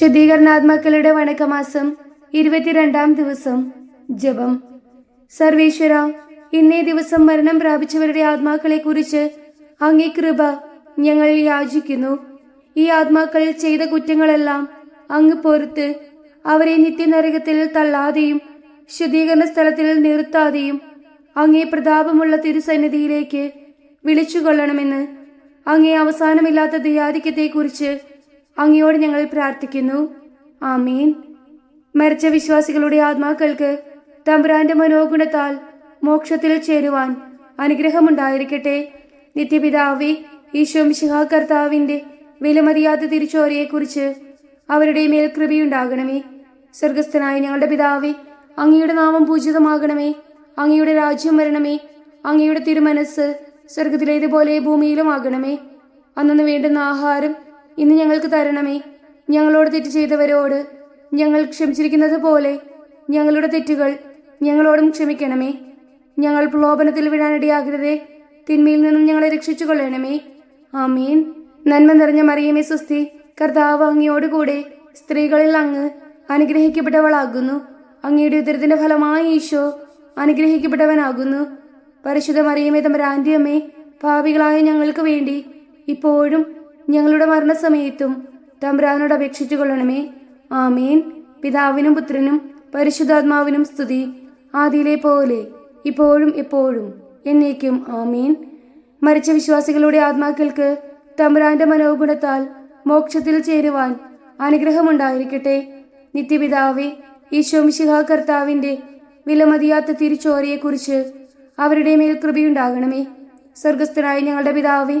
ശുദ്ധീകരണാത്മാക്കളുടെ വണക്കമാസം ഇരുപത്തിരണ്ടാം ദിവസം. ജപം. സർവേശ്വര ഇന്നേ ദിവസം മരണം പ്രാപിച്ചവരുടെ ആത്മാക്കളെ കുറിച്ച് അങ്ങേ കൃപ ഞങ്ങൾ യാചിക്കുന്നു. ഈ ആത്മാക്കൾ ചെയ്ത കുറ്റങ്ങളെല്ലാം അങ്ങ് പൊറുത്ത് അവരെ നിത്യനരകത്തിൽ തള്ളാതെയും ശുദ്ധീകരണ സ്ഥലത്തിൽ നിർത്താതെയും അങ്ങേ പ്രതാപമുള്ള തിരുസന്നിധിയിലേക്ക് വിളിച്ചുകൊള്ളണമെന്ന് അങ്ങേ അവസാനമില്ലാത്ത ദയാധിക്യത്തെക്കുറിച്ച് അങ്ങയോട് ഞങ്ങൾ പ്രാർത്ഥിക്കുന്നു. ആമീൻ. മരിച്ച വിശ്വാസികളുടെ ആത്മാക്കൾക്ക് തമ്പുരാന്റെ മനോഗുണത്താൽ മോക്ഷത്തിൽ ചേരുവാൻ അനുഗ്രഹമുണ്ടായിരിക്കട്ടെ. നിത്യപിതാവി ഈശോ മിശിഹ കർത്താവിന്റെ വിലമതിയാത്ത തിരിച്ചോരയെക്കുറിച്ച് അവരുടെ മേൽ കൃപയുണ്ടാകണമേ. സ്വർഗസ്ഥനായ ഞങ്ങളുടെ പിതാവേ അങ്ങയുടെ നാമം പൂജിതമാകണമേ. അങ്ങയുടെ രാജ്യം വരണമേ. അങ്ങയുടെ തിരുമനസ് സ്വർഗത്തിലേതുപോലെ ഭൂമിയിലും ആകണമേ അന്നു വേണ്ടുന്ന ആഹാരം ഇന്ന് ഞങ്ങൾക്ക് തരണമേ. ഞങ്ങളോട് തെറ്റ് ചെയ്തവരോട് ഞങ്ങൾ ക്ഷമിച്ചിരിക്കുന്നത് പോലെ ഞങ്ങളുടെ തെറ്റുകൾ ഞങ്ങളോടും ക്ഷമിക്കണമേ. ഞങ്ങൾ പ്രലോഭനത്തിൽ വിടാനിടയാകരുതേ തിന്മയിൽ നിന്നും ഞങ്ങളെ രക്ഷിച്ചു കൊള്ളണമേ ആമീൻ. നന്മ നിറഞ്ഞ മറിയമേ സുസ്തി കർത്താവ് അങ്ങയോടുകൂടെ സ്ത്രീകളിൽ അങ്ങ് അനുഗ്രഹിക്കപ്പെട്ടവളാകുന്നു. അങ്ങയുടെ ഉദരത്തിന്റെ ഫലമായി ഈശോ അനുഗ്രഹിക്കപ്പെട്ടവനാകുന്നു. പരിശുദ്ധ മറിയമേ തമ്പരാന്തിയമ്മേ പാപികളായ ഞങ്ങൾക്ക് വേണ്ടി ഇപ്പോഴും ഞങ്ങളുടെ മരണസമയത്തും തമ്പ്രാനോട് അപേക്ഷിച്ചു കൊള്ളണമേ. ആമേൻ. പിതാവിനും പുത്രനും പരിശുദ്ധാത്മാവിനും സ്തുതി ആദിയിലെ പോലെ ഇപ്പോഴും എപ്പോഴും എന്നേക്കും ആമീൻ. മരിച്ച വിശ്വാസികളുടെ ആത്മാക്കൾക്ക് തമ്പുരാന്റെ മനോഗുണത്താൽ മോക്ഷത്തിൽ ചേരുവാൻ അനുഗ്രഹമുണ്ടായിരിക്കട്ടെ. നിത്യപിതാവെ ഈശോ മിശിഹ കർത്താവിന്റെ വിലമതിയാത്ത തിരിച്ചോരയെക്കുറിച്ച് അവരുടെ മേൽ കൃപയുണ്ടാകണമേ. സ്വർഗസ്ഥനായ ഞങ്ങളുടെ പിതാവേ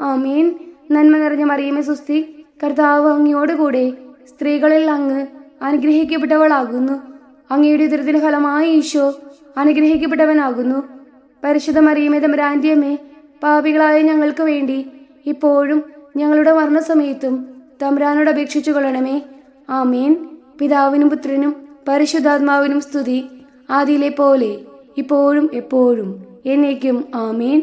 ആമീൻ. നന്മ നിറഞ്ഞ മറിയമേ സുസ്തി കർത്താവ് അങ്ങയോടുകൂടെ സ്ത്രീകളിൽ അങ്ങ് അനുഗ്രഹിക്കപ്പെട്ടവളാകുന്നു. അങ്ങയുടെ ഉദരത്തിന് ഫലമായ ഈശോ അനുഗ്രഹിക്കപ്പെട്ടവനാകുന്നു. പരിശുദ്ധ മറിയമേ തമ്പരാന്റിയമ്മേ പാപികളായ ഞങ്ങൾക്ക് വേണ്ടി ഇപ്പോഴും ഞങ്ങളുടെ മരണസമയത്തും തമ്പ്രാനോട് അപേക്ഷിച്ചു കൊള്ളണമേ. ആമീൻ. പിതാവിനും പുത്രനും പരിശുദ്ധാത്മാവിനും സ്തുതി. ആദിയിലെ പോലെ ഇപ്പോഴും എപ്പോഴും എന്നേക്കും ആമീൻ.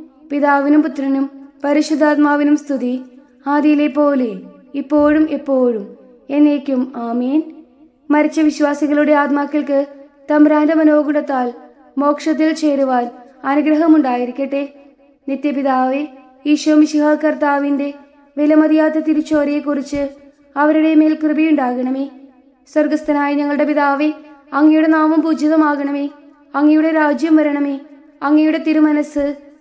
പിതാവിനും പുത്രനും പരിശുദ്ധാത്മാവിനും സ്തുതി ആദിയിലെ പോലെ ഇപ്പോഴും എപ്പോഴും എന്നേക്കും ആമീൻ. മരിച്ച വിശ്വാസികളുടെ ആത്മാക്കൾക്ക് തമ്പ്രാന്റെ മനോഗുണത്താൽ മോക്ഷത്തിൽ ചേരുവാൻ അനുഗ്രഹമുണ്ടായിരിക്കട്ടെ. നിത്യപിതാവെ ഈശോ മിശിഹ കർത്താവിന്റെ വിലമതിയാത്ത തിരിച്ചോരയെക്കുറിച്ച് അവരുടെ മേൽ കൃപയുണ്ടാകണമേ. സ്വർഗസ്ഥനായ ഞങ്ങളുടെ പിതാവെ അങ്ങയുടെ നാമം പൂജിതമാകണമേ. അങ്ങയുടെ രാജ്യം വരണമേ. അങ്ങയുടെ തിരുമനസ്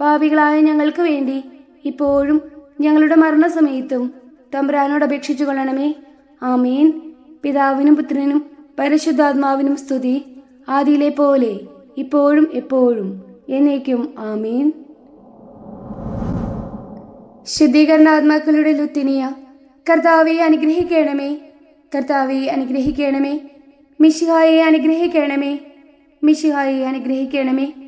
പാപികളായ ഞങ്ങൾക്ക് വേണ്ടി ഇപ്പോഴും ഞങ്ങളുടെ മരണസമയത്തും തമ്പുരാനോട് അപേക്ഷിച്ചു കൊള്ളണമേ. ആമീൻ. പിതാവിനും പുത്രനും പരിശുദ്ധാത്മാവിനും സ്തുതി. ആദിയിലെ പോലെ ഇപ്പോഴും എപ്പോഴും എന്നേക്കും ആമീൻ. ശുദ്ധീകരണാത്മാക്കളുടെ ലുത്തിനിയ കർത്താവെ അനുഗ്രഹിക്കണമേ. കർത്താവെ അനുഗ്രഹിക്കണമേ. മിശിഹായെ അനുഗ്രഹിക്കണമേ. മിശിഹായെ അനുഗ്രഹിക്കണമേ.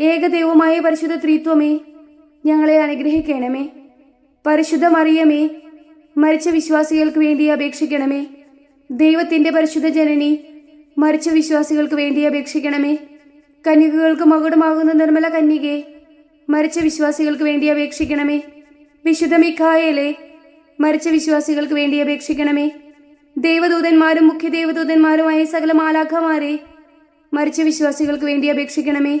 ഏകദൈവമായ പരിശുദ്ധ ത്രിത്വമേ ഞങ്ങളെ അനുഗ്രഹിക്കണമേ. പരിശുദ്ധ മറിയമേ മരിച്ച വിശ്വാസികൾക്ക് വേണ്ടി അപേക്ഷിക്കണമേ. ദൈവത്തിന്റെ പരിശുദ്ധ ജനനി മരിച്ച വിശ്വാസികൾക്ക് വേണ്ടി അപേക്ഷിക്കണമേ. കന്യകകൾക്ക് മകുടമാകുന്ന നിർമ്മല കന്യകെ മരിച്ച വിശ്വാസികൾക്ക് വേണ്ടി അപേക്ഷിക്കണമേ. വിശുദ്ധ മിഖായേലെ മരിച്ച വിശ്വാസികൾക്ക് വേണ്ടി അപേക്ഷിക്കണമേ. ദേവദൂതന്മാരും മുഖ്യ ദേവദൂതന്മാരുമായ സകല മാലാഖമാരെ മരിച്ച വിശ്വാസികൾക്ക് വേണ്ടി അപേക്ഷിക്കണമേ.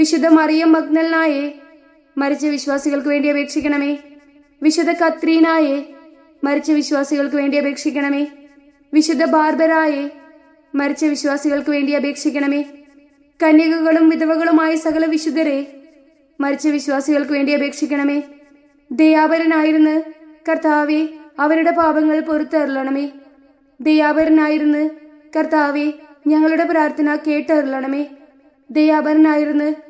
വിശുദ്ധ മറിയം മഗ്നലിനായേ മരിച്ച വിശ്വാസികൾക്ക് വേണ്ടി അപേക്ഷിക്കണമേ. വിശുദ്ധ കത്രീനായെ മരിച്ച വിശ്വാസികൾക്ക് വേണ്ടി അപേക്ഷിക്കണമേ. വിശുദ്ധ ബാർബരായെ മരിച്ച വിശ്വാസികൾക്ക് വേണ്ടി അപേക്ഷിക്കണമേ. കന്യകകളും വിധവകളുമായ സകല വിശുദ്ധരെ മരിച്ച വിശ്വാസികൾക്ക് വേണ്ടി അപേക്ഷിക്കണമേ. ദയാപരനായിരുന്ന് കർത്താവെ അവരുടെ പാപങ്ങൾ പൊറുത്തരുളണമേ ദയാപരനായിരുന്ന് കർത്താവെ ഞങ്ങളുടെ പ്രാർത്ഥന കേട്ടരുളണമേ ദയാപരനായിരുന്ന്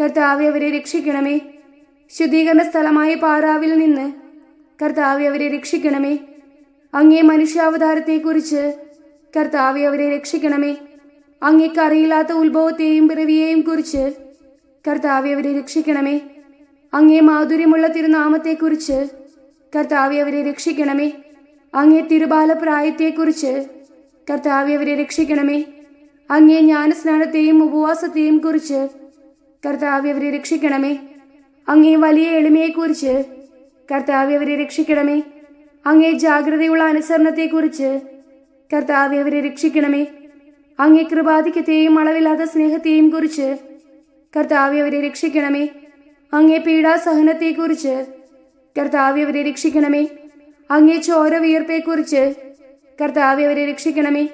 കർത്താവെ അവരെ രക്ഷിക്കണമേ. ശുദ്ധീകരണ സ്ഥലമായ പാറാവിൽ നിന്ന് കർത്താവെ അവരെ രക്ഷിക്കണമേ. അങ്ങേ മനുഷ്യാവതാരത്തെക്കുറിച്ച് കർത്താവെ അവരെ രക്ഷിക്കണമേ. അങ്ങേക്ക് അറിയില്ലാത്ത ഉത്ഭവത്തെയും പിറവിയെയും കുറിച്ച് കർത്താവെ അവരെ രക്ഷിക്കണമേ. അങ്ങേ മാധുര്യമുള്ള തിരുനാമത്തെക്കുറിച്ച് കർത്താവെ അവരെ രക്ഷിക്കണമേ. അങ്ങേ തിരുബാലപ്രായത്തെക്കുറിച്ച് കർത്താവെ അവരെ രക്ഷിക്കണമേ. അങ്ങേ ജ്ഞാനസ്നാനത്തെയും ഉപവാസത്തെയും കുറിച്ച് കർത്താവെ അവരെ രക്ഷിക്കണമേ. അങ്ങേ വലിയ എളിമയെക്കുറിച്ച് കർത്താവ് അവരെ രക്ഷിക്കണമേ. അങ്ങേ ജാഗ്രതയുള്ള അനുസരണത്തെക്കുറിച്ച് കർത്താവ് അവരെ രക്ഷിക്കണമേ. അങ്ങേ കൃപാധിക്യത്തെയും അളവില്ലാത്ത സ്നേഹത്തെയും കുറിച്ച് കർത്താവ് അവരെ രക്ഷിക്കണമേ. അങ്ങേ പീഡാസഹനത്തെക്കുറിച്ച് കർത്താവ് അവരെ രക്ഷിക്കണമേ. അങ്ങേ ചോര വിയർപ്പെക്കുറിച്ച് കർത്താവ് അവരെ രക്ഷിക്കണമേ.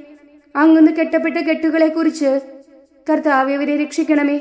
അങ്ങുന്ന് കെട്ടപ്പെട്ട കെട്ടുകളെക്കുറിച്ച് കർത്താവ് അവരെ രക്ഷിക്കണമേ.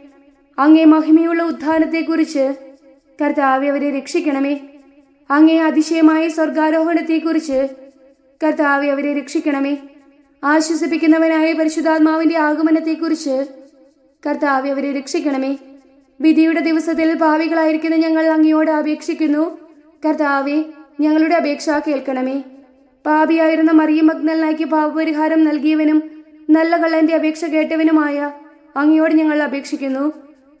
അങ്ങേ മഹിമയുള്ള ഉത്ഥാനത്തെക്കുറിച്ച് കർത്താവെ അവരെ രക്ഷിക്കണമേ. അങ്ങേ അതിശയമായ സ്വർഗാരോഹണത്തെക്കുറിച്ച് കർത്താവെ അവരെ രക്ഷിക്കണമേ. ആശ്വസിപ്പിക്കുന്നവനായ പരിശുദ്ധാത്മാവിന്റെ ആഗമനത്തെക്കുറിച്ച് കർത്താവെ അവരെ രക്ഷിക്കണമേ. വിധിയുടെ ദിവസത്തിൽ ഭാവികളായിരിക്കുന്ന ഞങ്ങൾ അങ്ങയോട് അപേക്ഷിക്കുന്നു. കർത്താവെ ഞങ്ങളുടെ അപേക്ഷ കേൾക്കണമേ. പാപിയായിരുന്ന മറിയം മഗ്നലിനാക്കി പാപപരിഹാരം നൽകിയവനും നല്ല കള്ളന്റെ അപേക്ഷ കേട്ടവനുമായ അങ്ങയോട് ഞങ്ങൾ അപേക്ഷിക്കുന്നു.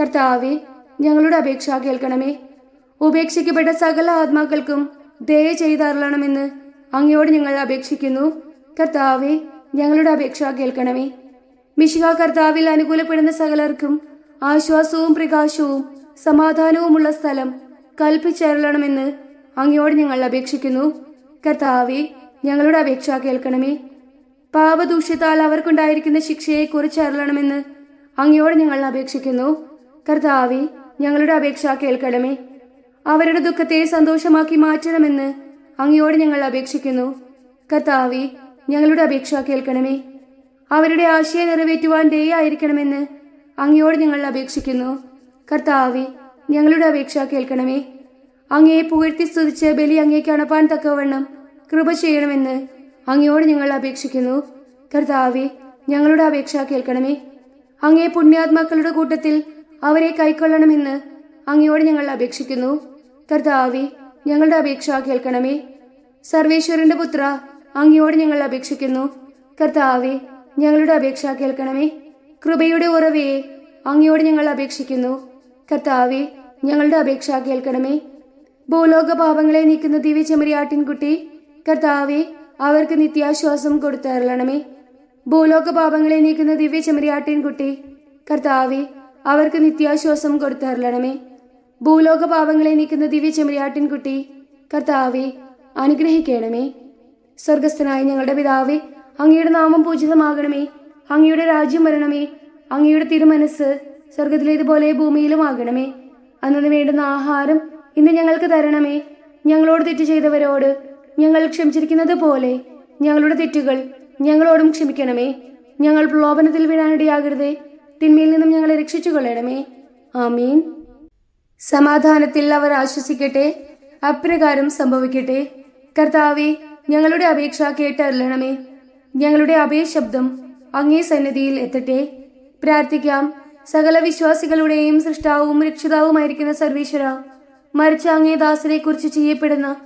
കർത്താവെ ഞങ്ങളുടെ അപേക്ഷ കേൾക്കണമേ. ഉപേക്ഷിക്കപ്പെട്ട സകല ആത്മാക്കൾക്കും ദയ ചെയ്തറളണമെന്ന് അങ്ങയോട് ഞങ്ങൾ അപേക്ഷിക്കുന്നു. കർത്താവെ ഞങ്ങളുടെ അപേക്ഷ കേൾക്കണമേ. മിശിക കർത്താവിൽ അനുകൂലപ്പെടുന്ന സകലർക്കും ആശ്വാസവും പ്രകാശവും സമാധാനവുമുള്ള സ്ഥലം കൽപ്പിച്ചേരണമെന്ന് അങ്ങയോട് ഞങ്ങൾ അപേക്ഷിക്കുന്നു. കർത്താവെ ഞങ്ങളുടെ അപേക്ഷ കേൾക്കണമേ. പാപദൂഷ്യത്താൽ അവർക്കുണ്ടായിരിക്കുന്ന ശിക്ഷയെ കുറിച്ചറിയണമെന്ന് അങ്ങയോട് ഞങ്ങൾ അപേക്ഷിക്കുന്നു. കർത്താവെ ഞങ്ങളുടെ അപേക്ഷ കേൾക്കണമേ. അവരുടെ ദുഃഖത്തെ സന്തോഷമാക്കി മാറ്റണമെന്ന് അങ്ങയോട് ഞങ്ങൾ അപേക്ഷിക്കുന്നു. കർത്താവെ ഞങ്ങളുടെ അപേക്ഷ കേൾക്കണമേ. അവരുടെ ആശയം നിറവേറ്റുവാൻ ദയായിരിക്കണമെന്ന് അങ്ങയോട് ഞങ്ങൾ അപേക്ഷിക്കുന്നു. കർത്താവെ ഞങ്ങളുടെ അപേക്ഷ കേൾക്കണമേ. അങ്ങയെ പുകഴ്ത്തി സ്തുതിച്ച് ബലി അങ്ങേക്ക് അണപ്പാൻ തക്കവണ്ണം കൃപ ചെയ്യണമെന്ന് അങ്ങയോട് ഞങ്ങൾ അപേക്ഷിക്കുന്നു. കർത്താവെ ഞങ്ങളുടെ അപേക്ഷ കേൾക്കണമേ. അങ്ങേ പുണ്യാത്മാക്കളുടെ കൂട്ടത്തിൽ അവരെ കൈക്കൊള്ളണമെന്ന് അങ്ങയോട് ഞങ്ങൾ അപേക്ഷിക്കുന്നു. കർത്താവെ ഞങ്ങളുടെ അപേക്ഷ കേൾക്കണമേ. സർവേശ്വരന്റെ പുത്ര അങ്ങയോട് ഞങ്ങൾ അപേക്ഷിക്കുന്നു. കർത്താവെ ഞങ്ങളുടെ അപേക്ഷ കേൾക്കണമേ. കൃപയുടെ ഉറവയെ അങ്ങയോട് ഞങ്ങൾ അപേക്ഷിക്കുന്നു. കർത്താവെ ഞങ്ങളുടെ അപേക്ഷ കേൾക്കണമേ. ഭൂലോക പാപങ്ങളെ നീക്കുന്ന ദിവ്യ ചെമ്മരിയാട്ടിൻകുട്ടി കർത്താവെ അവർക്ക് നിത്യാശ്വാസം കൊടുത്തരളണമേ. ഭൂലോക പാപങ്ങളെ നീക്കുന്ന ദിവ്യ ചെമ്മരിയാട്ടിൻകുട്ടി കർത്താവെ അവർക്ക് നിത്യാശ്വാസം കൊടുത്തരളണമേ ഭൂലോക പാപങ്ങളെ നീക്കുന്ന ദിവ്യ ചെമ്മരിയാട്ടിൻകുട്ടി കർത്താവെ അനുഗ്രഹിക്കണമേ. സ്വർഗസ്ഥനായ ഞങ്ങളുടെ പിതാവെ അങ്ങയുടെ നാമം പൂജിതമാകണമേ. അങ്ങയുടെ രാജ്യം വരണമേ. അങ്ങയുടെ തിരുമനസ് സ്വർഗത്തിലേതുപോലെ ഭൂമിയിലും ആകണമേ അന്നു വേണ്ടുന്ന ആഹാരം ഇന്ന് ഞങ്ങൾക്ക് തരണമേ. ഞങ്ങളോട് തെറ്റ് ചെയ്തവരോട് ഞങ്ങൾ ക്ഷമിച്ചിരിക്കുന്നത് പോലെ ഞങ്ങളുടെ തെറ്റുകൾ ഞങ്ങളോടും ക്ഷമിക്കണമേ. ഞങ്ങൾ പ്രലോഭനത്തിൽ വീഴാനിടയാകരുതേ. തിന്മയിൽ നിന്നും ഞങ്ങളെ രക്ഷിച്ചു കൊള്ളണമേ ആമീൻ. സമാധാനത്തിൽ അവർ ആശ്വസിക്കട്ടെ. അപ്രകാരം സംഭവിക്കട്ടെ. കർത്താവെ ഞങ്ങളുടെ അപേക്ഷ കേട്ടറിയണമേ. ഞങ്ങളുടെ അഭയശബ്ദം അങ്ങേ സന്നിധിയിൽ എത്തട്ടെ. പ്രാർത്ഥിക്കാം. സകല വിശ്വാസികളുടെയും സൃഷ്ടാവും രക്ഷിതാവുമായിരിക്കുന്ന സർവീശ്വര മരിച്ച അങ്ങേ ദാസനെ കുറിച്ച് ചെയ്യപ്പെടുന്ന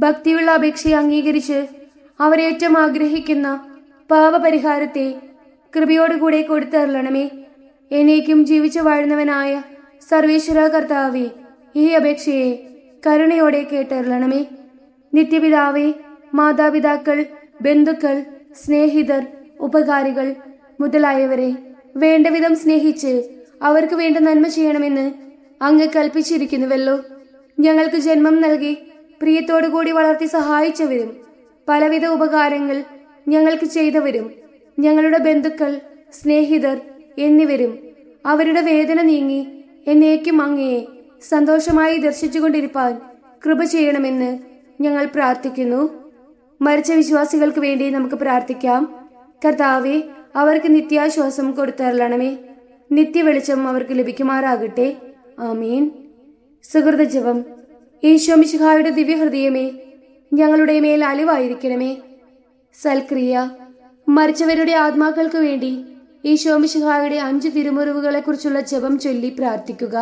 ഭക്തിയുള്ള അപേക്ഷയെ അംഗീകരിച്ച് അവരേറ്റം ആഗ്രഹിക്കുന്ന പാപപരിഹാരത്തെ കൃപയോടുകൂടെ കൊടുത്തരളണമേ എന്നേക്കും ജീവിച്ചു വാഴുന്നവനായ സർവേശ്വര കർത്താവെ ഈ അപേക്ഷയെ കരുണയോടെ കേട്ടറിയണമേ നിത്യപിതാവെ മാതാപിതാക്കൾ ബന്ധുക്കൾ സ്നേഹിതർ ഉപകാരികൾ മുതലായവരെ വേണ്ടവിധം സ്നേഹിച്ച് അവർക്ക് വേണ്ട നന്മ ചെയ്യണമെന്ന് അങ്ങ് കൽപ്പിച്ചിരിക്കുന്നുവല്ലോ. ഞങ്ങൾക്ക് ജന്മം നൽകി പ്രിയത്തോടുകൂടി വളർത്തി സഹായിച്ചവരും പലവിധ ഉപകാരങ്ങൾ ഞങ്ങൾക്ക് ചെയ്തവരും ഞങ്ങളുടെ ബന്ധുക്കൾ സ്നേഹിതർ എന്നിവരും അവരുടെ വേദന നീങ്ങി എന്നേക്കും അങ്ങയെ സന്തോഷമായി ദർശിച്ചുകൊണ്ടിരിപ്പാൻ കൃപ ചെയ്യണമെന്ന് ഞങ്ങൾ പ്രാർത്ഥിക്കുന്നു. മരിച്ച വിശ്വാസികൾക്ക് വേണ്ടി നമുക്ക് പ്രാർത്ഥിക്കാം. കർത്താവെ അവർക്ക് നിത്യാശ്വാസം കൊടുത്തരളണമേ. നിത്യവെളിച്ചം അവർക്ക് ലഭിക്കുമാറാകട്ടെ. ആമീൻ. സുഹൃത ജപം. ഈശോമിശിഹായുടെ ദിവ്യഹൃദയമേ ഞങ്ങളുടെ മേൽ അലിവായിരിക്കണമേ. സൽക്രിയ. മരിച്ചവരുടെ ആത്മാക്കൾക്ക് വേണ്ടി ഈശോമിശിഹായുടെ അഞ്ച് തിരുമുറിവുകളെക്കുറിച്ചുള്ള ജപം ചൊല്ലി പ്രാർത്ഥിക്കുക.